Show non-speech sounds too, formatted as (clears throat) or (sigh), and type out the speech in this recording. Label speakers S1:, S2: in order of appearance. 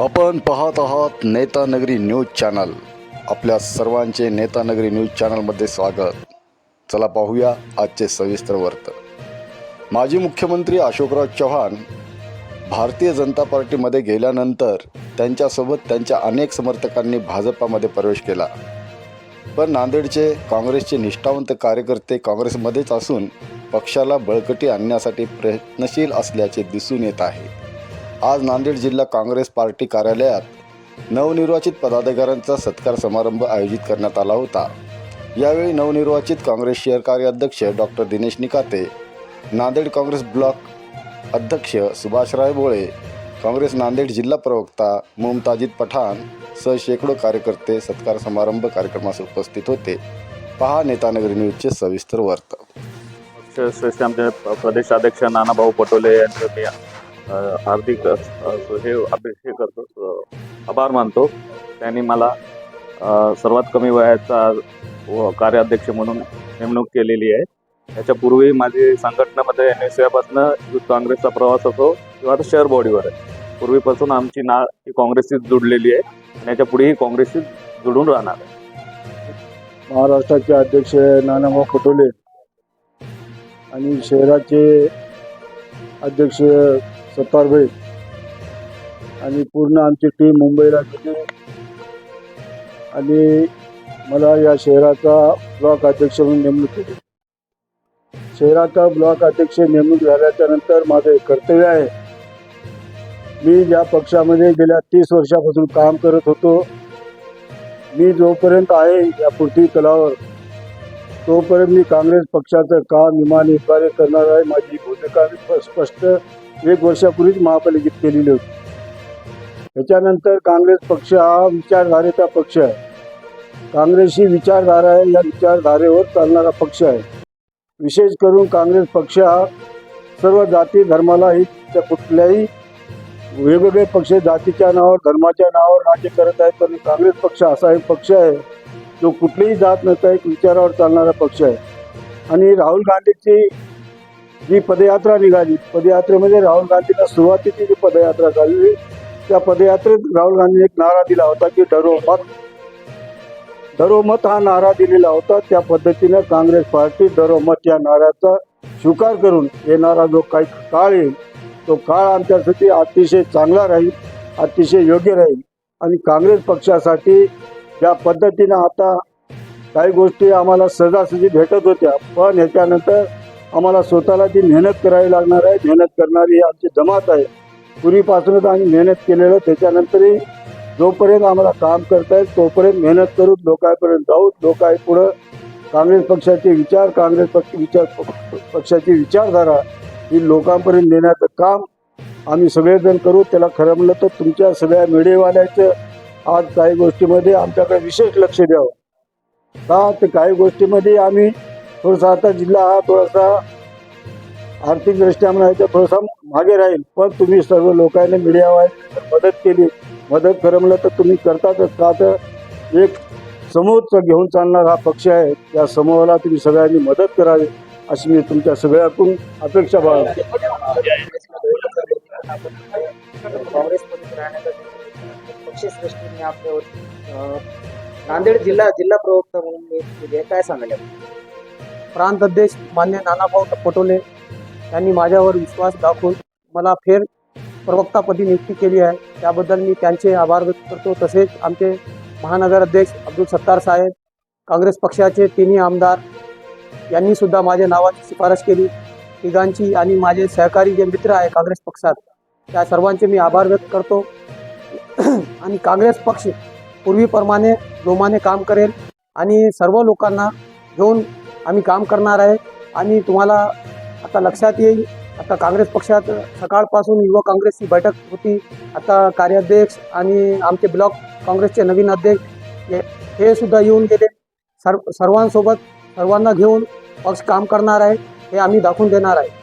S1: आपण पाहत आहात नेतानगरी न्यूज चॅनल. आपल्या सर्वांचे नेतानगरी न्यूज चॅनलमध्ये स्वागत. चला पाहूया आजचे सविस्तर वर्त माजी मुख्यमंत्री अशोकराव चव्हाण भारतीय जनता पार्टीमध्ये गेल्यानंतर त्यांच्यासोबत त्यांच्या अनेक समर्थकांनी भाजपामध्ये प्रवेश केला. पण नांदेडचे काँग्रेसचे निष्ठावंत कार्यकर्ते काँग्रेसमध्येच असून पक्षाला बळकटी आणण्यासाठी प्रयत्नशील असल्याचे दिसून येत आहे. आज नांदेड जिल्हा काँग्रेस पार्टी कार्यालयात नवनिर्वाचित पदाधिकाऱ्यांचा सत्कार समारंभ आयोजित करण्यात आला होता. यावेळी नवनिर्वाचित काँग्रेस शहर कार्याध्यक्ष डॉक्टर दिनेश निकाते नांदेड काँग्रेस ब्लॉक अध्यक्ष सुभाष रायबोळे काँग्रेस नांदेड जिल्हा प्रवक्ता मुमताजिद पठाण सह शेकडो कार्यकर्ते सत्कार समारंभ कार्यक्रमास उपस्थित होते. पहा नेतानगरी न्यूजचे सविस्तर वार्ता.
S2: आमचे प- प्रदेशाध्यक्ष नानाभाऊ पटोले यांचं हार्दिक अ, हे अभिषेक करतो. आभार मानतो. त्यांनी मला सर्वात कमी वयाचा व कार्याध्यक्ष म्हणून नेमणूक केलेली आहे. याच्यापूर्वी माझी संघटनेमध्ये एन एसपासून काँग्रेसचा प्रवास असो किंवा आता शहर बॉडीवर आहे. पूर्वीपासून आमची नाळ ही काँग्रेसशीच जुडलेली आहे आणि याच्या पुढेही काँग्रेसशीच जुडून राहणार आहे.
S3: महाराष्ट्राचे अध्यक्ष नानाभाऊ पटोले आणि शहराचे अध्यक्ष सत्तारभाई आणि पूर्ण आमची टीम मुंबईला गेली. आणि मला या शहराचा ब्लॉक अध्यक्ष म्हणून नेमणूक केली. शहराचा ब्लॉक अध्यक्ष नेमणूक झाल्याच्यानंतर माझं कर्तव्य आहे. मी या पक्षामध्ये गेल्या तीस वर्षापासून काम करत होतो. मी जोपर्यंत आहे या पृथ्वी तलावर तोपर्यंत मी काँग्रेस पक्षाचं काम इमानी कार्य करणार आहे. माझी भूमिका स्पष्ट एक वर्षापूर्वीच महापालिकेत केलेली होती. त्याच्यानंतर काँग्रेस पक्ष हा विचारधारेचा पक्ष आहे. काँग्रेस ही विचारधारा आहे या विचारधारेवर चालणारा पक्ष आहे. विशेष करून काँग्रेस पक्ष हा सर्व जाती धर्माला ही त्या कुठल्याही वेगवेगळे पक्ष जातीच्या नावावर धर्माच्या नावावर राज्य करत आहेत पण काँग्रेस पक्ष असा एक पक्ष आहे जो कुठलीही जात नसता एक विचारावर चालणारा पक्ष आहे. आणि राहुल गांधीची जी पदयात्रा निघाली. पदयात्रेमध्ये राहुल गांधीला सुरुवातीची जी पदयात्रा झाली त्या पदयात्रेत राहुल गांधीने एक नारा दिला होता की डरो मत. डरो मत हा नारा दिलेला होता. त्या पद्धतीनं काँग्रेस पार्टी डरो मत या नाऱ्याचा स्वीकार करून येणारा जो काही काळ येईल तो काळ आमच्यासाठी अतिशय चांगला राहील अतिशय योग्य राहील. आणि काँग्रेस पक्षासाठी ज्या पद्धतीनं आता काही गोष्टी आम्हाला सहजासहजी भेटत होत्या पण ह्याच्यानंतर आम्हाला स्वतःला ती मेहनत करावी लागणार आहे मेहनत करणारी ही आमची जमात आहे. पूर्वीपासूनच आम्ही मेहनत केलेलं त्याच्यानंतरही जोपर्यंत आम्हाला काम करता येईल तोपर्यंत मेहनत करू लोकांपर्यंत जाऊ लोकां पुढं काँग्रेस पक्षाचे विचार काँग्रेस पक्ष विचार पक्षाची विचारधारा ही लोकांपर्यंत नेण्याचं काम आम्ही सगळेजण करू. त्याला खरं म्हणलं तर तुमच्या सगळ्या मीडियावाल्याचं आज काही गोष्टीमध्ये आमच्याकडे विशेष लक्ष द्यावं. का? तर काही गोष्टीमध्ये आम्ही थोडासा आता जिल्हा हा थोडासा आर्थिकदृष्ट्या म्हणायचं थोडासा मागे राहील. पण तुम्ही सर्व लोकांनी मीडियावाल्यांनी मदत केली. मदत करमलं तर तुम्ही करतातच का? तर एक समूहच घेऊन चालणारा हा पक्ष आहे. त्या समूहाला तुम्ही सगळ्यांनी मदत करावी अशी मी तुमच्या सगळ्यातून अपेक्षा
S4: बाळ नांदेड जिल्हा जिल्हा प्रवक्ता म्हणून नियुक्त काय सांगाल प्रांताध्यक्ष
S5: प्रांत अध्यक्ष मान्य नानाभाऊ पटोले यांनी माझ्यावर विश्वास दाखवून मला फेर प्रवक्तापदी नियुक्ती केली आहे. त्याबद्दल मी त्यांचे आभार व्यक्त करतो. तसेच आमचे महानगर अध्यक्ष अब्दुल सत्तार साहेब काँग्रेस पक्षाचे तिन्ही आमदार यांनी सुद्धा माझ्या नावाची शिफारस केली. तिघांची आणि माझे सहकारी जे मित्र आहे काँग्रेस पक्षात त्या सर्वांचे मी आभार व्यक्त करतो. (clears throat) आणि काँग्रेस पक्ष पूर्वीप्रमाणे जोमाने काम करेल आणि सर्व लोकांना घेऊन आम्ही काम करणार आहे. आणि तुम्हाला आता लक्षात येईल आता काँग्रेस पक्षात सकाळपासून युवा काँग्रेसची बैठक होती. आता कार्याध्यक्ष आणि आमचे ब्लॉक काँग्रेसचे नवीन अध्यक्ष हे- हे सुद्धा येऊन गेले. सर्व सर्वांसोबत सर्वांना घेऊन पक्ष काम करणार आहे हे आम्ही दाखवून देणार आहे.